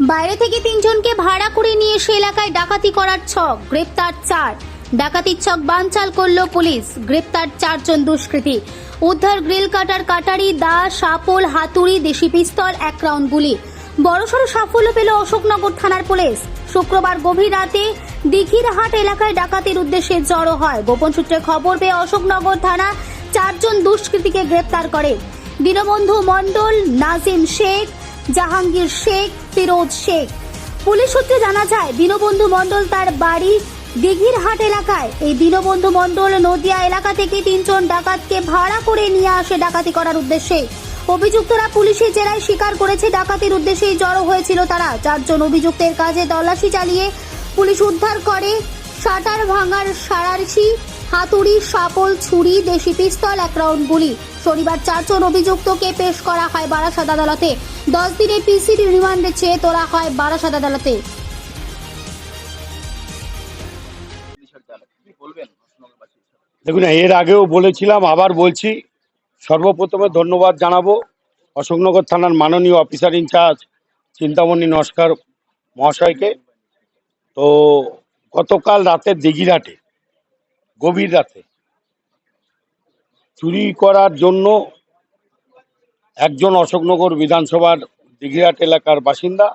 বাইরে থেকে তিনজনকে ভাড়া করে নিয়ে এসে এলাকায় ডাকাতি করার ছক, গ্রেপ্তার চার। ডাকাতির ছক বানচাল করল পুলিশ, গ্রেপ্তার চারজন দুষ্কৃতী। উদ্ধার গ্রিল কাটার কাটারি, দা, সাপল, হাতুড়ি, দেশি পিস্তল, এক রাউন্ড গুলি। বড়সড় সাফল্য পেল অশোকনগর থানার পুলিশ। শুক্রবার গভীর রাতে দিঘির হাট এলাকায় ডাকাতির উদ্দেশ্যে জড়ো হয়। গোপন সূত্রে খবর পেয়ে অশোকনগর থানা চারজন দুষ্কৃতীকে গ্রেপ্তার করে। দীনবন্ধু মণ্ডল, নাজিম শেখ জাহাঙ্গীর শেখ, ফিরোজ শেখ। পুলিশ সূত্রে জানা যায়, দীনবন্ধু মণ্ডল তার বাড়ি দিঘিরহাট এলাকায়। এই দীনবন্ধু মণ্ডল নদিয়া এলাকা থেকে তিনজন ডাকাতকে ভাড়া করে নিয়ে আসে ডাকাতি করার উদ্দেশ্যে। অভিযুক্তরা পুলিশের জেরায় স্বীকার করেছে ডাকাতির উদ্দেশ্যেই জড়ো হয়েছিল তারা। চারজন অভিযুক্তের কাজে তল্লাশি চালিয়ে পুলিশ উদ্ধার করে শাটার ভাঙার সারারসি হাতুড়ি, সাপল, ছুরি, দেশি পিস্তল, এক রাউন্ড গুলি। শনিবার চারজন অভিযুক্তকে পেশ করা হয় বারাসাত আদালতে। দশ দিনের পিসিডি রিমান্ডে চেয়ে তোলা হয় বারাসাত আদালতে? দেখুন, এর আগেও বলেছিলাম, আবার বলছি, সর্বপ্রথমে ধন্যবাদ জানাব অশোকনগর থানার মাননীয় অফিসার ইনচার্জ চিন্তামণি নস্কর মহাশয়কে। তো গতকাল রাতে দিঘিরাটে গভীর রাতে। চুরি করার জন্য একজন অশোকনগর বিধানসভার দিঘিরাট এলাকার বাসিন্দা।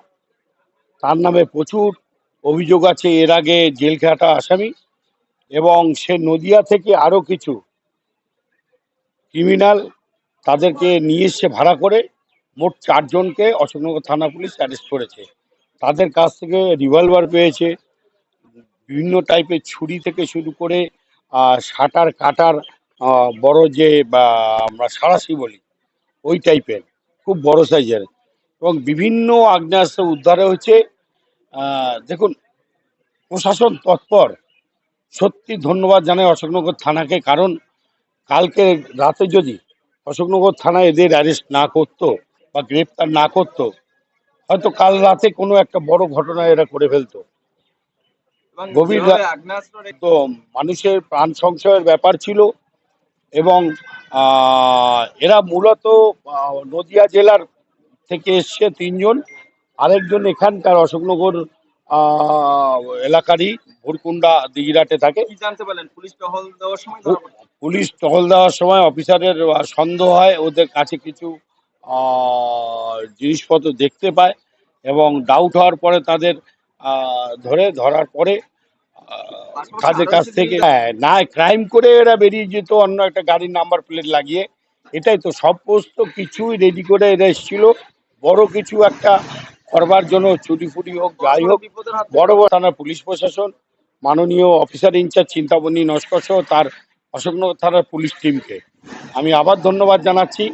তার নামে প্রচুর অভিযোগ আছে, এর আগে জেল খাটা আসামি এবং সে নদিয়া থেকে আরও কিছু ক্রিমিনাল তাদেরকে নিয়ে এসে ভাড়া করে মোট চারজনকে অশোকনগর থানা পুলিশ অ্যারেস্ট করেছে। তাদের কাছ থেকে রিভলভার পেয়েছে। বিভিন্ন টাইপের ছুরি থেকে শুরু করে শাটার কাটার বড় যে, বা, আমরা সারাশি বলি, ওই টাইপের খুব বড় সাইজের এবং বিভিন্ন আগ্নেয়াস্ত্র উদ্ধারে হয়েছে। দেখুন, প্রশাসন তৎপর। সত্যি ধন্যবাদ জানাই অশোকনগর থানাকে, কারণ কালকে রাতে যদি অশোকনগর থানা এদের অ্যারেস্ট না করতো বা গ্রেপ্তার না করতো, হয়তো কাল রাতে কোনো একটা বড় ঘটনা এরা করে ফেলতো। গভীর তো মানুষের প্রাণ সংশয়ের ব্যাপার ছিল এবং এরা মূলত নদিয়া জেলার থেকে এসছে তিনজন। আরেকজন এখানকার অশোকনগর এলাকারই ভুরকুন্ডা দিঘিরাটে থাকে। জানতে পারলেন? পুলিশ টহল দেওয়ার সময় পুলিশ টহল দেওয়ার সময় অফিসারের সন্দেহ হয় ওদের কাছে কিছু জিনিসপত্র দেখতে পায় এবং ডাউট হওয়ার পরে তাদের ধরে ধরার পরে তাদের কাছ থেকে হ্যাঁ, না ক্রাইম করে এরা বেরিয়ে যেত অন্য একটা গাড়ির নাম্বার প্লেট লাগিয়ে। এটাই তো সমস্ত কিছুই রেডি করে এরা এসেছিল। বড় কিছু একটা করবার জন্য চুরি ফুটি হোক যাই হোক বড় বড় থানার পুলিশ প্রশাসন মাননীয় অফিসার ইনচার্জ চিন্তামণি নস্কর সহ তার অশোকনগর থানার পুলিশ টিমকে আমি আবার ধন্যবাদ জানাচ্ছি।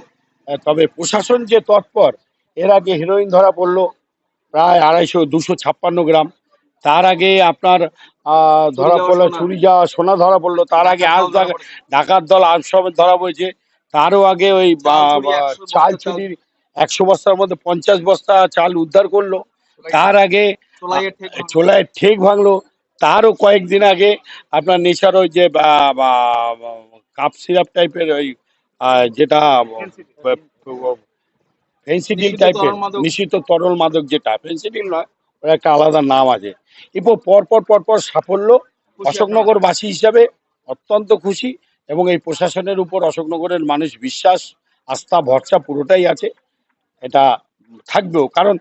তবে প্রশাসন যে তৎপর এর আগে হিরোইন ধরা পড়ল। প্রায় আড়াইশো দুশো ছাপ্পান্ন গ্রাম। তার আগে আপনার ধরা পড়ল। চুরি যাওয়া সোনা ধরা পড়ল তার আগে আজ ডাকাত দল সমেত ধরা পড়েছে। তারও আগে ওই চাল চুরি, বা- 100 বস্তা চাল চাল। চুরির একশো বস্তার মধ্যে পঞ্চাশ বস্তা চাল উদ্ধার করল। তার আগে চোলাইয়ের ঠেক চোলায় ঠেক ভাঙলো। তারও কয়েকদিন আগে আপনার নেশার ওই যে কাপ সিরাপ টাইপের ওই যেটা ফেন্সিডিল টাইপের তরল মাদক। নিষিদ্ধ তরল মাদক যেটা ফেন্সিডিল নয় ওর একটা আলাদা নাম আছে। এরপর পরপর পরপর সাফল্য অশোকনগরবাসী হিসাবে অত্যন্ত খুশি এবং এই প্রশাসনের উপর অশোকনগরের মানুষ বিশ্বাস আস্থা ভরসা পুরোটাই আছে। এটা থাকবেও কারণ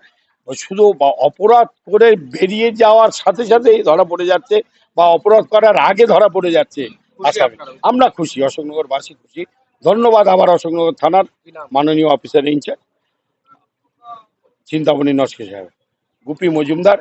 শুধু বা- অপরাধ করে বেরিয়ে যাওয়ার সাথে সাথে ধরা পড়ে যাচ্ছে বা অপরাধ করার আগে ধরা পড়ে যাচ্ছে। আসামি আমরা খুশি অশোকনগরবাসী খুশি। ধন্যবাদ আবার অশোকনগর থানার মাননীয় অফিসার ইনচার্জ চিন্তামণি নস্কে সাহেব। গুপি মজুমদার